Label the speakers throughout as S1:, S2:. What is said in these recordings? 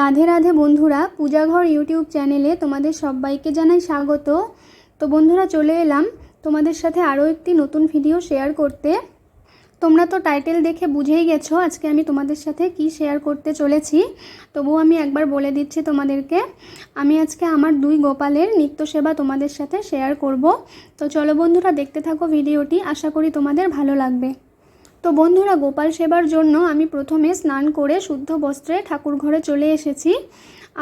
S1: রাধে রাধে বন্ধুরা, পূজাঘর ইউটিউব চ্যানেলে তোমাদের সবাইকে জানাই স্বাগত। তো বন্ধুরা, চলে এলাম তোমাদের সাথে আরও একটি নতুন ভিডিও শেয়ার করতে। তোমরা তো টাইটেল দেখে বুঝেই গেছো আজকে আমি তোমাদের সাথে কি শেয়ার করতে চলেছি। তবুও আমি একবার বলে দিচ্ছি তোমাদেরকে, আমি আজকে আমার দুই গোপালের নিত্য সেবা তোমাদের সাথে শেয়ার করব। তো চলো বন্ধুরা, দেখতে থাকো ভিডিওটি, আশা করি তোমাদের ভালো লাগবে। তো বন্ধুরা, গোপাল সেবার জন্য আমি প্রথমে স্নান করে শুদ্ধ বস্ত্রে ঠাকুর ঘরে চলে এসেছি।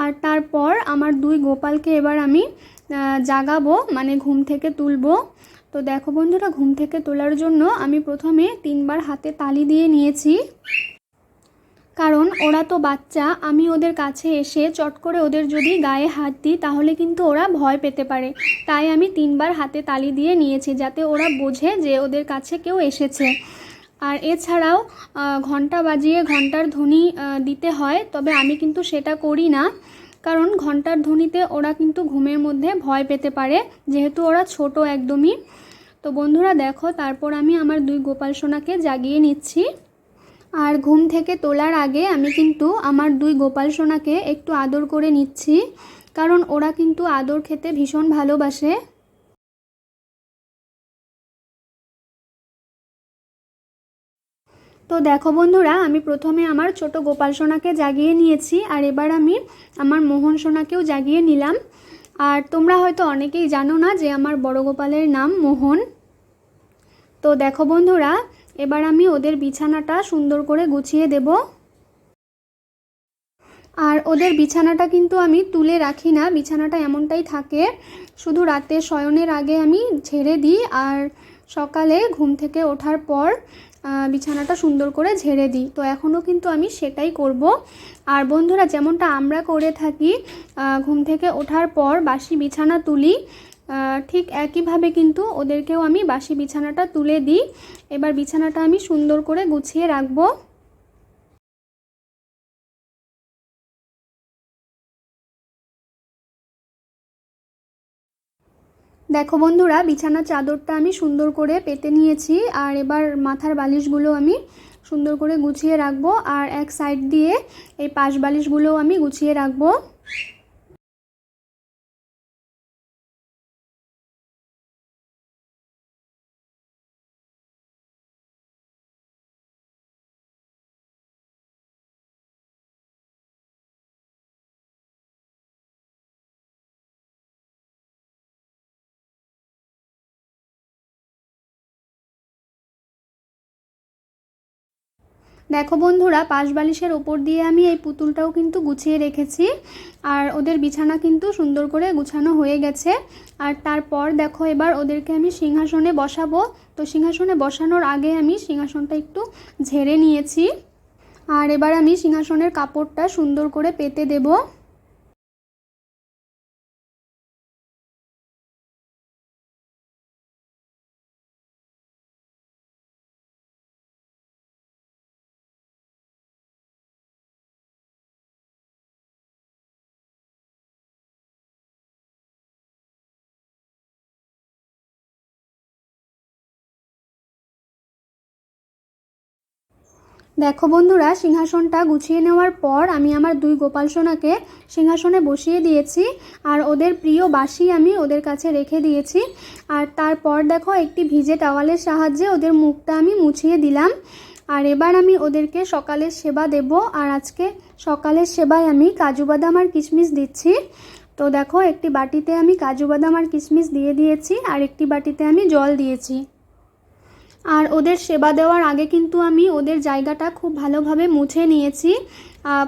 S1: আর তারপর আমার দুই গোপালকে এবার আমি জাগাবো মানে ঘুম থেকে তুলবো। তো দেখো বন্ধুরা, ঘুম থেকে তোলার জন্য আমি প্রথমে তিনবার হাতে তালি দিয়ে নিয়েছি। কারণ ওরা তো বাচ্চা, আমি ওদের কাছে এসে চট করে ওদের যদি গায়ে হাত দিই, তাহলে কিন্তু ওরা ভয় পেতে পারে। তাই আমি তিনবার হাতে তালি দিয়ে নিয়েছি, যাতে ওরা বোঝে যে ওদের কাছে কেউ এসেছে। আর এছাড়াও ঘণ্টা বাজিয়ে ঘণ্টার ধ্বনি দিতে হয়, তবে আমি কিন্তু সেটা করি না। কারণ ঘণ্টার ধ্বনিতে ওরা কিন্তু ঘুমের মধ্যে ভয় পেতে পারে, যেহেতু ওরা ছোট একদমই। তো বন্ধুরা দেখো, তারপর আমি আমার দুই গোপাল সোনাকে জাগিয়ে নিচ্ছি। আর ঘুম থেকে তোলার আগে আমি কিন্তু আমার দুই গোপাল সোনাকে একটু আদর করে নিচ্ছি। কারণ ওরা কিন্তু আদর খেতে ভীষণ ভালোবাসে। তো দেখো বন্ধুরা, আমি প্রথমে আমার ছোট গোপাল সোনাকে জাগিয়ে নিয়েছি আর এবার আমি আমার মোহন সোনাকেও জাগিয়ে নিলাম। আর তোমরা হয়তো অনেকেই জানো না যে আমার বড় গোপালের নাম মোহন। তো দেখো বন্ধুরা, এবার আমি ওদের বিছানাটা সুন্দর করে গুছিয়ে দেব। আর ওদের বিছানাটা কিন্তু আমি তুলে রাখি না, বিছানাটা এমনটাই থাকে, শুধু রাতে শয়নের আগে আমি ছেড়ে দিই। আর সকালে ঘুম থেকে ওঠার পর বিছানাটা সুন্দর করে ঝেড়ে দিই। তো এখনও কিন্তু আমি সেটাই করব। আর বন্ধুরা, যেমনটা আমরা করে থাকি ঘুম থেকে ওঠার পর বাসি বিছানা তুলি। ঠিক একইভাবে কিন্তু ওদেরকেও আমি বাসি বিছানাটা তুলে দিই। এবার বিছানাটা আমি সুন্দর করে গুছিয়ে রাখব। দেখো বন্ধুরা, বিছানার চাদরটা আমি সুন্দর করে পেতে নিয়েছি, আর এবার মাথার বালিশগুলো আমি সুন্দর করে গুছিয়ে রাখব, আর এক সাইড দিয়ে এই পাশ বালিশগুলোও আমি গুছিয়ে রাখব। দেখো বন্ধুরা, পাশ বালিশের ওপর দিয়ে আমি এই পুতুলটাও কিন্তু গুছিয়ে রেখেছি। আর ওদের বিছানা কিন্তু সুন্দর করে গুছানো হয়ে গেছে। আর তারপর দেখো এবার ওদেরকে আমি সিংহাসনে বসাবো। তো সিংহাসনে বসানোর আগে আমি সিংহাসনটা একটু ঝেড়ে নিয়েছি। আর এবার আমি সিংহাসনের কাপড়টা সুন্দর করে পেতে দেবো। দেখো বন্ধুরা, সিংহাসনটা গুছিয়ে নেওয়ার পর আমি আমার দুই গোপাল সোনাকে সিংহাসনে বসিয়ে দিয়েছি আর ওদের প্রিয় বাসি আমি ওদের কাছে রেখে দিয়েছি। আর তারপর দেখো একটি ভিজে টাওয়ালের সাহায্যে ওদের মুখটা আমি মুছিয়ে দিলাম। আর এবার আমি ওদেরকে সকালের সেবা দেব আর আজকে সকালের সেবায় আমি কাজু বাদাম আর কিশমিশ দিচ্ছি। তো দেখো একটি বাটিতে আমি কাজু বাদাম আর কিশমিশ দিয়ে দিয়েছি আর একটি বাটিতে আমি জল দিয়েছি। আর ওদের সেবা দেওয়ার আগে কিন্তু আমি ওদের জায়গাটা খুব ভালোভাবে মুছে নিয়েছি।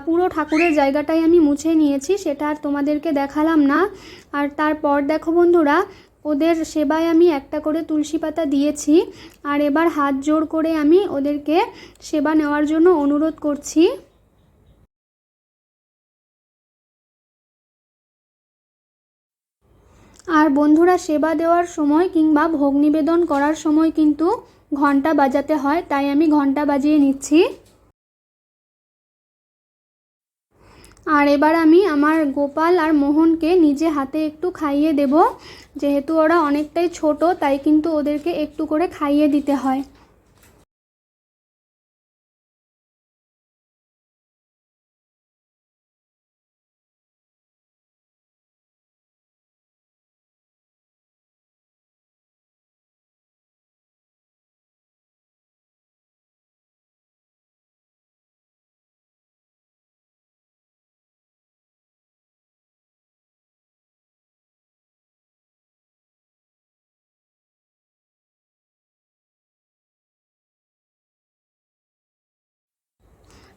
S1: পুরো ঠাকুরের জায়গাটাই আমি মুছে নিয়েছি, সেটা আর তোমাদেরকে দেখালাম না। আর তারপর দেখো বন্ধুরা, ওদের সেবায় আমি একটা করে তুলসী পাতা দিয়েছি। আর এবার হাত জোর করে আমি ওদেরকে সেবা নেওয়ার জন্য অনুরোধ করছি। আর বন্ধুরা, সেবা দেওয়ার সময় কিংবা ভোগ নিবেদন করার সময় কিন্তু ঘণ্টা বাজাতে হয়, তাই আমি ঘণ্টা বাজিয়ে নিচ্ছি। আর এবার আমি আমার গোপাল আর মোহনকে নিজে হাতে একটু খাইয়ে দেব। যেহেতু ওরা অনেকটাই ছোট, তাই কিন্তু ওদেরকে একটু করে খাইয়ে দিতে হয়।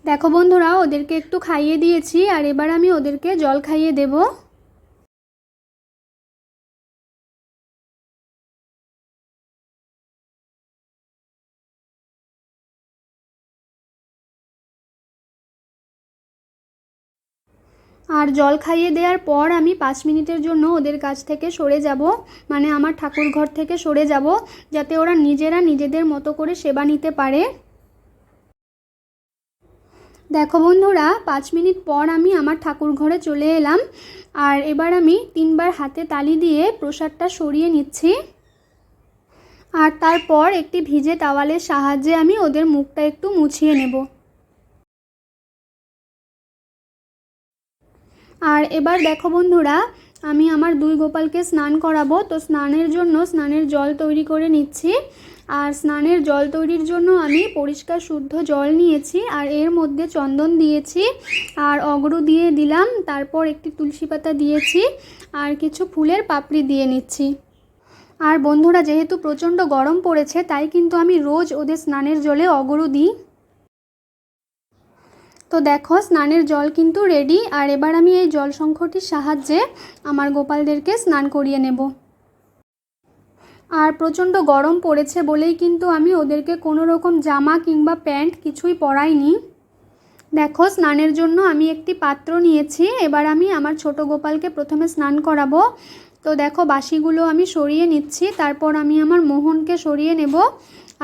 S1: দেখো বন্ধুরা, ওদেরকে একটু খাইয়ে দিয়েছি, আর এবার আমি ওদেরকে জল খাইয়ে দেব। আর জল খাইয়ে দেওয়ার পর আমি পাঁচ মিনিটের জন্য ওদের কাছ থেকে সরে যাব মানে আমার ঠাকুর ঘর থেকে সরে যাব, যাতে ওরা নিজেরা নিজেদের মতো করে সেবা নিতে পারে। দেখো বন্ধুরা, পাঁচ মিনিট পর আমি আমার ঠাকুর ঘরে চলে এলাম। আর এবার আমি তিনবার হাতে তালি দিয়ে প্রসাদটা সরিয়ে নিচ্ছি। আর তারপর একটি ভিজে টাওয়ালের সাহায্যে আমি ওদের মুখটা একটু মুছিয়ে নেব। আর এবার দেখো বন্ধুরা আমি আমার দুই গোপালকে স্নান করাবো, তো স্নানের জন্য স্নানের জল তৈরি করে নিচ্ছি। আর স্নানের জল তৈরির জন্য আমি পরিষ্কার শুদ্ধ জল নিয়েছি আর এর মধ্যে চন্দন দিয়েছি আর অগরু দিয়ে দিলাম, তারপর একটি তুলসী পাতা দিয়েছি আর কিছু ফুলের পাপড়ি দিয়ে নিচ্ছি। আর বন্ধুরা, যেহেতু প্রচণ্ড গরম পড়েছে, তাই কিন্তু আমি রোজ ওদের স্নানের জলে অগরু দিই। তো দেখো, স্নানের জল কিন্তু রেডি আর এবার আমি এই জল সংখ্যটির সাহায্যে আমার গোপালদেরকে স্নান করিয়ে নেব। আর প্রচণ্ড গরম পড়েছে বলেই কিন্তু আমি ওদেরকে কোনো রকম জামা কিংবা প্যান্ট কিছুই পরাইনি। দেখো, স্নানের জন্য আমি একটি পাত্র নিয়েছি, এবার আমি আমার ছোট গোপালকে প্রথমে স্নান করাবো। তো দেখো, বাসিগুলো আমি সরিয়ে নিচ্ছি, তারপর আমি আমার মোহনকে সরিয়ে নেব,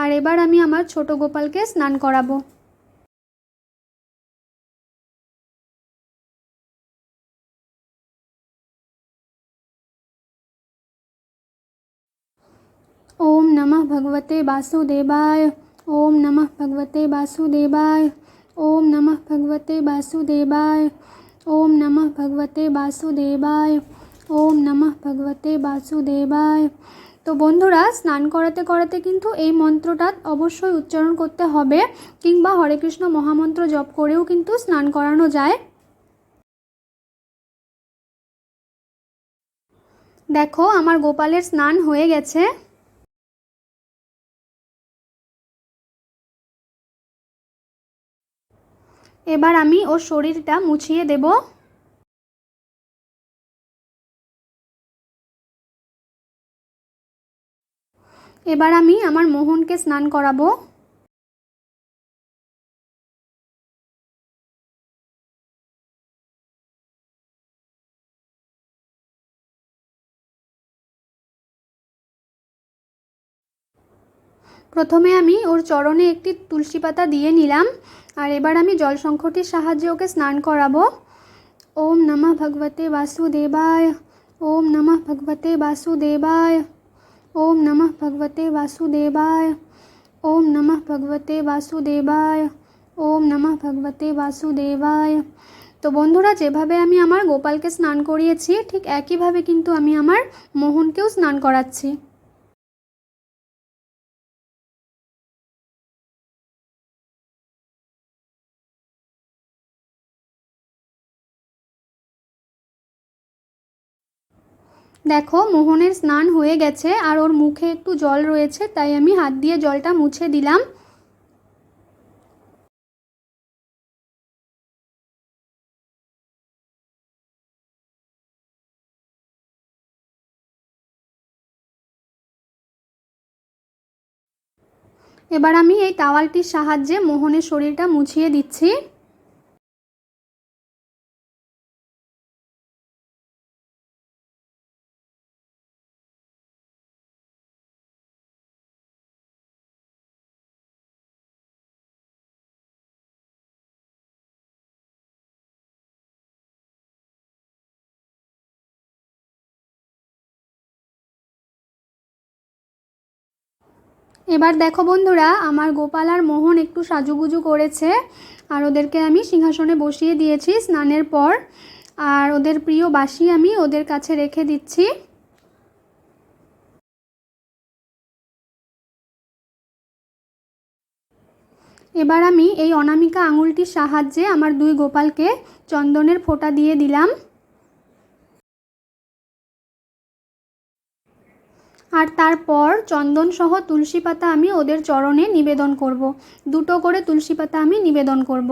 S1: আর এবার আমি আমার ছোট গোপালকে স্নান করাবো। ওম নমঃ ভগবতে বাসুদেবায় ওম নমঃ ভগবতে বাসুদেবায় ওম নমঃ ভগবতে বাসুদেবায় ওম নমঃ ভগবতে বাসুদেবায় ওম নমঃ ভগবতে বাসুদেবায় তো বন্ধুরা, স্নান করাতে করাতে কিন্তু এই মন্ত্রটা অবশ্যই উচ্চারণ করতে হবে, কিংবা হরে কৃষ্ণ মহামন্ত্র জপ করেও কিন্তু স্নান করানো যায়। দেখো, আমার গোপালের স্নান হয়ে গেছে। এবার আমি ওর শরীরটা মুছিয়ে দেব। এবার আমি আমার মোহনকে স্নান করাবো। প্রথমে আমি ওর চরণে একটি তুলসী পাতা দিয়ে নিলাম, আর এবার আমি জল সংখ্যটির সাহায্যে ওকে স্নান করাবো। ওম নমঃ ভগবতে বাসুদেবায়, ওম নমঃ ভগবতে বাসুদেবায়, ওম নমঃ ভগবতে বাসুদেবায়, ওম নমঃ ভগবতে বাসুদেবায়, ওম নমঃ ভগবতে বাসুদেবায়। তো বন্ধুরা, যেভাবে আমি আমার গোপালকে স্নান করিয়েছি, ঠিক একইভাবে কিন্তু আমি আমার মোহনকেও স্নান করাচ্ছি। দেখো, মোহনের স্নান হয়ে গেছে আর ওর মুখে একটু জল রয়েছে, তাই আমি হাত দিয়ে জলটা মুছে দিলাম। এবার আমি এই টাওয়ালটির সাহায্যে মোহনের শরীরটা মুছিয়ে দিচ্ছি। এবার দেখো বন্ধুরা, আমার গোপাল আর মোহন একটু সাজুগুজু করেছে, আর ওদেরকে আমি সিংহাসনে বসিয়ে দিয়েছি স্নানের পর, আর ওদের প্রিয় বাসি আমি ওদের কাছে রেখে দিচ্ছি। এবার আমি এই অনামিকা আঙুলটির সাহায্যে আমার দুই গোপালকে চন্দনের ফোঁটা দিয়ে দিলাম। আর তারপর চন্দনসহ তুলসী পাতা আমি ওদের চরণে নিবেদন করব। দুটো করে তুলসী পাতা আমি নিবেদন করব।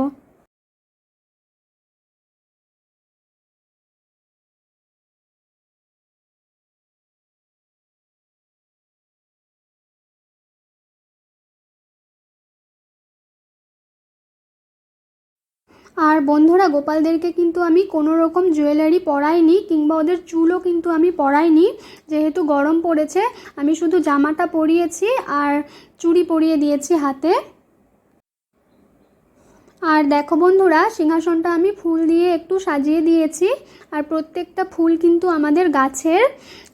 S1: আর বন্ধুরা, গোপালদেরকে কিন্তু আমি কোনো রকম জুয়েলারি পরাইনি, কিংবা ওদের চুলও কিন্তু আমি পরাইনি। যেহেতু গরম পড়েছে, আমি শুধু জামাটা পরিয়েছি আর চুড়ি পরিয়ে দিয়েছি হাতে। আর দেখো বন্ধুরা, সিংহাসনটা আমি ফুল দিয়ে একটু সাজিয়ে দিয়েছি, আর প্রত্যেকটা ফুল কিন্তু আমাদের গাছের।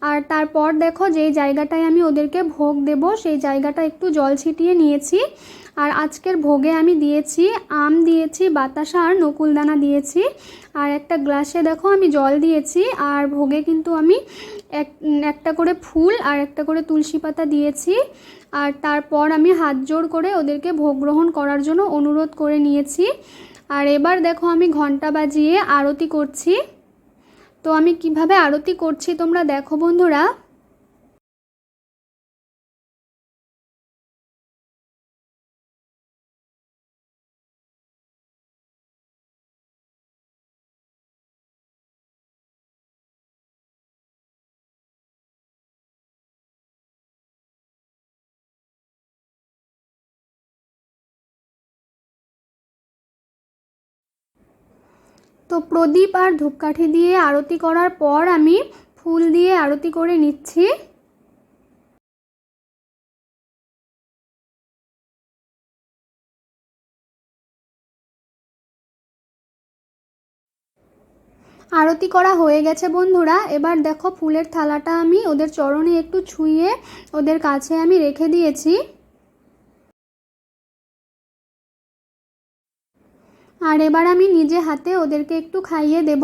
S1: আর তারপর দেখো, যেই জায়গাটায় আমি ওদেরকে ভোগ দেব, সেই জায়গাটা একটু জল ছিটিয়ে নিয়েছি। আর আজকের ভোগে আমি দিয়েছি আম দিয়েছি, বাতাসা আর নকুলদানা দিয়েছি। আর একটা গ্লাসে দেখো আমি জল দিয়েছি, আর ভোগে কিন্তু আমি এক, একটা করে ফুল আর একটা করে তুলসী পাতা দিয়েছি। আর তারপর আমি হাত জোড় করে ওদেরকে ভোগ গ্রহণ করার জন্য অনুরোধ করে নিয়েছি। আর এবার দেখো আমি ঘণ্টা বাজিয়ে আরতি করছি। তো আমি কীভাবে আরতি করছি তোমরা দেখো বন্ধুরা। তো প্রদীপ আর ধূপকাঠি দিয়ে আরতি করার পর আমি ফুল দিয়ে আরতি করে নিচ্ছি। আরতি করা হয়ে গেছে বন্ধুরা। এবার দেখো ফুলের থালাটা আমি ওদের চরণে একটু ছুঁয়ে ওদের কাছে আমি রেখে দিয়েছি। আর এবার আমি নিজে হাতে ওদেরকে একটু খাইয়ে দেব।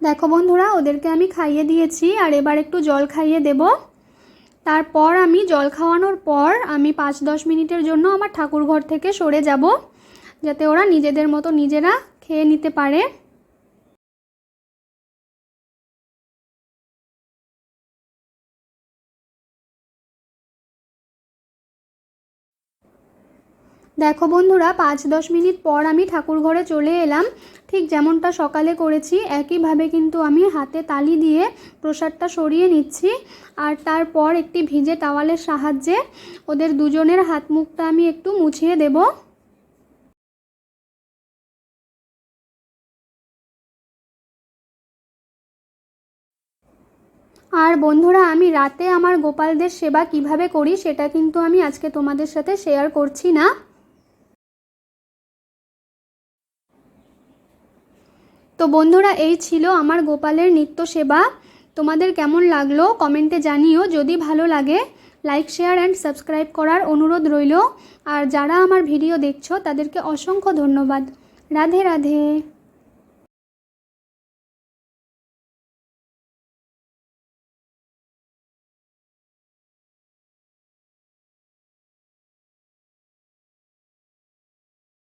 S1: দেখো বন্ধুরা, ওদেরকে আমি খাইয়ে দিয়েছি, আর এবার একটু জল খাইয়ে দেব। তারপর আমি জল খাওয়ানোর পর আমি পাঁচ দশ মিনিটের জন্য আমার ঠাকুরঘর থেকে সরে যাব, যাতে ওরা নিজেদের মতো নিজেরা খেয়ে নিতে পারে। দেখো বন্ধুরা, পাঁচ দশ মিনিট পর আমি ঠাকুর ঘরে চলে এলাম। ঠিক যেমনটা সকালে করেছি, একইভাবে কিন্তু আমি হাতে তালি দিয়ে প্রসাদটা সরিয়ে নিচ্ছি। আর তারপর একটি ভিজে টাওয়ালের সাহায্যে ওদের দুজনের হাত মুখটা আমি একটু মুছিয়ে দেব। আর বন্ধুরা, আমি রাতে আমার গোপালদের সেবা কীভাবে করি সেটা কিন্তু আমি আজকে তোমাদের সাথে শেয়ার করছি না। তো বন্ধুরা, এই ছিল আমার গোপালের নিত্য সেবা তোমাদের কেমন লাগল কমেন্টে জানিও। যদি ভালো লাগে, লাইক, শেয়ার অ্যান্ড সাবস্ক্রাইব করার অনুরোধ রইল। আর যারা আমার ভিডিও দেখছ, তাদেরকে অসংখ্য ধন্যবাদ। রাধে রাধে।